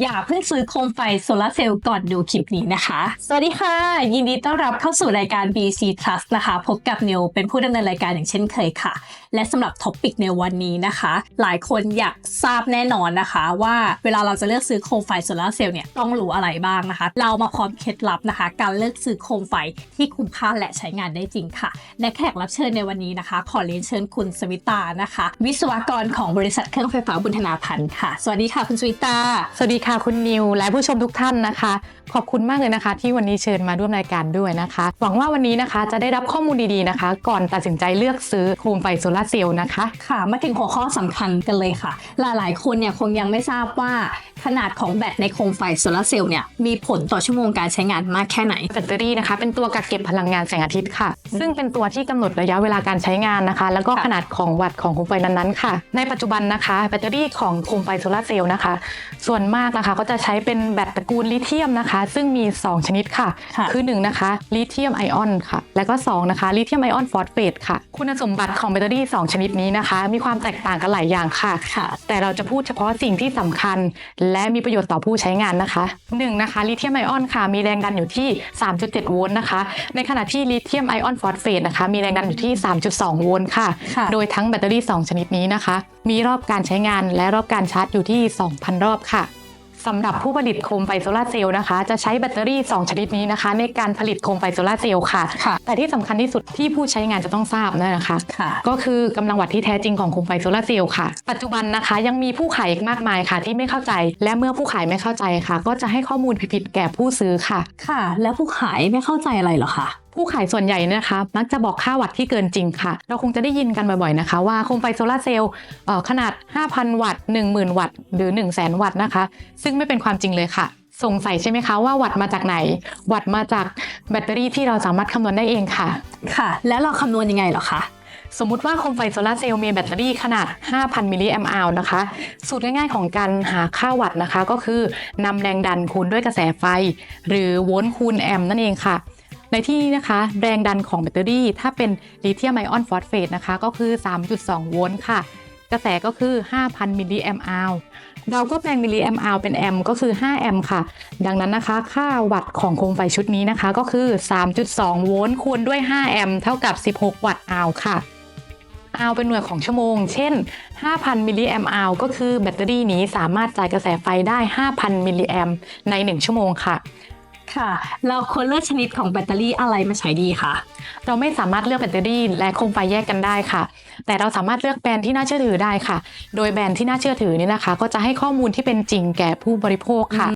อย่าเพิ่งซื้อโคมไฟโซลาร์เซลล์ก่อนดูคลิปนี้นะคะ สวัสดีค่ะ ยินดีต้อนรับเข้าสู่รายการ BC Trust นะคะ พบกับนิวเป็นผู้ดำเนินรายการอย่างเช่นเคยค่ะ และสำหรับท็อปิกในวันนี้นะคะ หลายคนอยากทราบแน่นอนนะคะ ว่าเวลาเราจะเลือกซื้อโคมไฟโซลาร์เซลล์เนี่ยต้องรู้อะไรบ้างนะคะ เรามาพร้อมเคล็ดลับนะคะ การเลือกซื้อโคมไฟที่คุ้มค่าและใช้งานได้จริงค่ะ และแขกรับเชิญในวันนี้นะคะ ขอเรียนเชิญคุณสวิตานะคะ วิศวกรของบริษัทเครื่องไฟฟ้าบุญธนาพันธ์ค่ะ สวัสดีค่ะคุณสวิตาสวัสดีค่ะคุณนิวและผู้ชมทุกท่านนะคะ ขอบคุณมากเลยนะคะ ที่วันนี้เชิญมาร่วมรายการด้วยนะคะ หวังว่าวันนี้นะคะจะได้รับข้อมูลดีๆนะคะ ก่อนตัดสินใจเลือกซื้อโคมไฟโซลาร์เซลล์นะคะ ค่ะ มาถึงหัวข้อสำคัญกันเลยค่ะ หลายๆ คนเนี่ยคงยังไม่ทราบว่าขนาดของแบตในโคมไฟโซลาร์เซลล์เนี่ยมีผลต่อชั่วโมงการใช้งานมากแค่ไหนแบตเตอรี่นะคะ เป็นตัวกักเก็บพลังงานแสงอาทิตย์ค่ะ ซึ่งเป็นตัวที่กำหนดระยะเวลาการใช้งานนะคะ แล้วก็ค่ะขนาดของวัตต์ของโคมไฟนั้นๆค่ะ ในปัจจุบันนะคะ แบตเตอรี่ของโคมไฟโซลาร์เซลล์นะคะ ส่วนมากนะคะ ก็จะใช้เป็นแบตตระกูลลิเธียมนะคะ ซึ่งมี 2 ชนิดค่ะค่ะคือ1นะคะลิเธียมไอออนค่ะ และก็2นะคะลิเธียมไอออนฟอสเฟตค่ะ คุณสมบัติของแบตเตอรี่ 2 ชนิดนี้นะคะ มีความแตกต่างกันหลายอย่างค่ะค่ะแต่เราจะพูดเฉพาะสิ่งที่สำคัญ และมีประโยชน์ต่อผู้ใช้งานนะคะ1นะคะลิเธียมไอออนค่ะ มีแรงดันอยู่ที่ 3.7 โวลต์นะคะ ในขณะที่ลิเธียมไอออนฟอสเฟตนะคะ มีแรงดันอยู่ที่ 3.2 โวลต์ค่ะค่ะโดยทั้งแบตเตอรี่ 2 ชนิดนี้นะคะ มีรอบการใช้งานและรอบการชาร์จอยู่ที่ 2,000 รอบค่ะ สำหรับผู้ผลิตโคมไฟโซลาร์เซลล์นะคะ จะใช้แบตเตอรี่ 2 ชนิดนี้นะคะ ในการผลิตโคมไฟโซลาร์เซลล์ค่ะค่ะ แต่ที่สำคัญที่สุดที่ผู้ใช้งานจะต้องทราบนะคะค่ะก็คือกำลังวัตต์ที่แท้จริงของโคมไฟโซลาร์เซลล์ค่ะ ปัจจุบันนะคะยังมีผู้ขายอีกมากมายค่ะ ที่ไม่เข้าใจ และเมื่อผู้ขายไม่เข้าใจค่ะ ก็จะให้ข้อมูลผิดๆแก่ผู้ซื้อค่ะ ค่ะ แล้วผู้ขายไม่เข้าใจอะไรเหรอคะ ผู้ขายส่วนใหญ่นะคะ มักจะบอกค่าวัตต์ที่เกินจริงค่ะ เราคงจะได้ยินกันบ่อยๆนะคะ ว่าโคมไฟโซลาร์เซลล์เอ่อขนาด 5,000 วัตต์ 10,000 วัตต์ หรือ 1 0 0 0 0 0 วัตต์นะคะ ซึ่งไม่เป็นความจริงเลยค่ะ สงสัยใช่ไหมคะว่าวัตต์มาจากไหน วัตต์มาจากแบตเตอรี่ที่เราสามารถคำนวณได้เองค่ะ ค่ะ แล้วเราคำนวณยังไงเหรอคะสมมุติว่าโคมไฟโซลาร์เซลล์มีแบตเตอรี่ขนาด 5,000 มิลลิแอมป์อาวนะคะ สูตรง่ายๆของการหาค่าวัตต์นะคะ ก็คือนำแรงดันคูณด้วยกระแสไฟ หรือโวลต์คูณแอมป์นั่นเองค่ะ ในที่นี้นะคะ แรงดันของแบตเตอรี่ ถ้าเป็นลิเธียมไอออนฟอสเฟตนะคะก็คือ 3.2 โวลต์ค่ะ กระแสก็คือ 5,000 มิลลิแอมป์อาวเราก็แปลงมิลลิแอมป์อาวเป็นแอมป์ก็คือ 5 แอมป์ค่ะ ดังนั้นนะคะ ค่าวัตต์ของโคมไฟชุดนี้นะคะ ก็คือ 3.2 โวลต์คูณด้วย 5 แอมป์เท่ากับ 16 วัตต์อาวค่ะอาวเป็นหน่วยของชั่วโมง เช่น 5,000 มิลลิแอมอาวก็คือแบตเตอรี่นี้สามารถจ่ายกระแสไฟได้ 5,000 มิลลิแอมใน 1 ชั่วโมงค่ะ ค่ะ เราควรเลือกชนิดของแบตเตอรี่อะไรมาใช้ดีคะเราไม่สามารถเลือกแบตเตอรี่และโคมไฟแยกกันได้ค่ะ แต่เราสามารถเลือกแบรนด์ที่น่าเชื่อถือได้ค่ะ โดยแบรนด์ที่น่าเชื่อถือนี่นะคะ ก็จะให้ข้อมูลที่เป็นจริงแก่ผู้บริโภคค่ะ